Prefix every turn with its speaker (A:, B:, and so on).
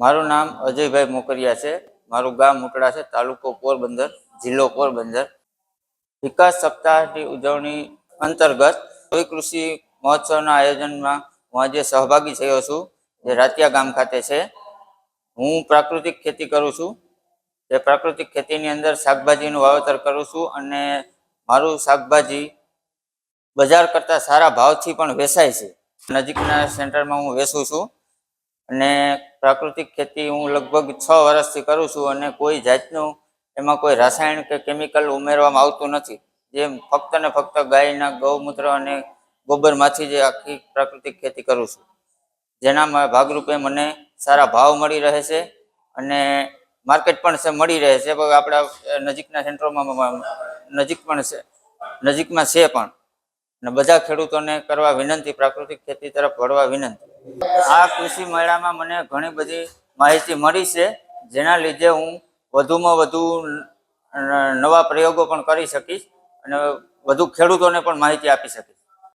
A: મારું નામ અજયભાઈ મોકરિયા છે. મારું ગામ મુકડા છે, તાલુકો પોરબંદર, જિલ્લો પોરબંદર. વિકાસ સપ્તાહની ઉજવણી અંતર્ગત કોઈ કૃષિ મહોત્સવના આયોજનમાં હું આજે સહભાગી થયો છું, જે રાતિયા ગામ ખાતે છે. હું પ્રાકૃતિક ખેતી કરું છું. જે પ્રાકૃતિક ખેતીની અંદર શાકભાજીનું વાવેતર કરું છું અને મારું શાકભાજી બજાર કરતાં સારા ભાવથી પણ વેચાય છે. નજીકના સેન્ટરમાં હું વેચું છું. અને પ્રાકૃતિક ખેતી હું લગભગ છ વર્ષથી કરું છું અને કોઈ જાતનું એમાં કોઈ રાસાયણ કે કેમિકલ ઉમેરવામાં આવતું નથી. જે ફક્ત ને ફક્ત ગાયના ગૌમૂત્ર અને ગોબરમાંથી જે આખી પ્રાકૃતિક ખેતી કરું છું. જેના ભાગરૂપે મને સારા ભાવ મળી રહે છે અને માર્કેટ પણ છે, મળી રહે છે. પણ આપણા નજીકના સેન્ટરોમાં નજીક પણ છે, નજીકમાં છે પણ. અને બધા ખેડૂતોને કરવા વિનંતી, પ્રાકૃતિક ખેતી તરફ વળવા વિનંતી. આ કૃષિ મેળામાં મને ઘણી બધી માહિતી મળી છે, જેના લીધે હું વધુમાં વધુ નવા પ્રયોગો પણ કરી શકીશ અને વધુ ખેડૂતોને પણ માહિતી આપી શકીશ.